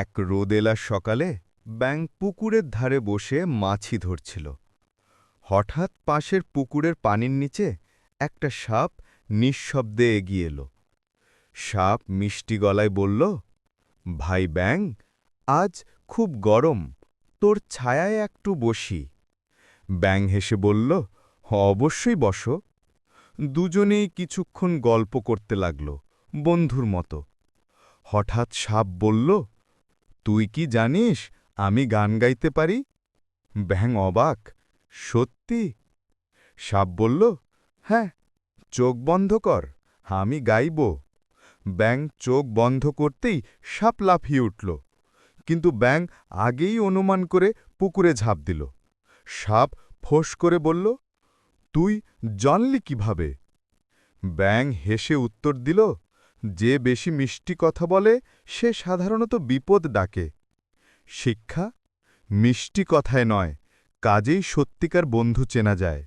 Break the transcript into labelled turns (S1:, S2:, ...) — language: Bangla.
S1: এক রোদেলার সকালে ব্যাং পুকুরের ধারে বসে মাছি ধরছিল। হঠাৎ পাশের পুকুরের পানির নিচে একটা সাপ নিঃশব্দে এগিয়ে এলো। সাপ মিষ্টি গলায় বলল, ভাই ব্যাং আজ খুব গরম, তোর ছায়ায় একটু বসি। ব্যাং হেসে বলল, অবশ্যই বসো। দুজনেই কিছুক্ষণ গল্প করতে লাগল বন্ধুর মতো। হঠাৎ সাপ বলল তুই কি জানিস আমি গান গাইতে পারি? ব্যাং অবাক। সত্যি? সাপ বলল হ্যাঁ চোখ বন্ধ কর, আমি গাইব। ব্যাং চোখ বন্ধ করতেই সাপ লাফিয়ে উঠল। কিন্তু ব্যাং আগেই অনুমান করে পুকুরে ঝাঁপ দিল। সাপ ফোঁস করে বলল, তুই জানলি কীভাবে? ব্যাং হেসে উত্তর দিল যে বেশি মিষ্টি কথা বলে, সে সাধারণত বিপদ ডাকে। শিক্ষা? মিষ্টি কথায় নয়, কাজেই সত্যিকার বন্ধু চেনা যায়।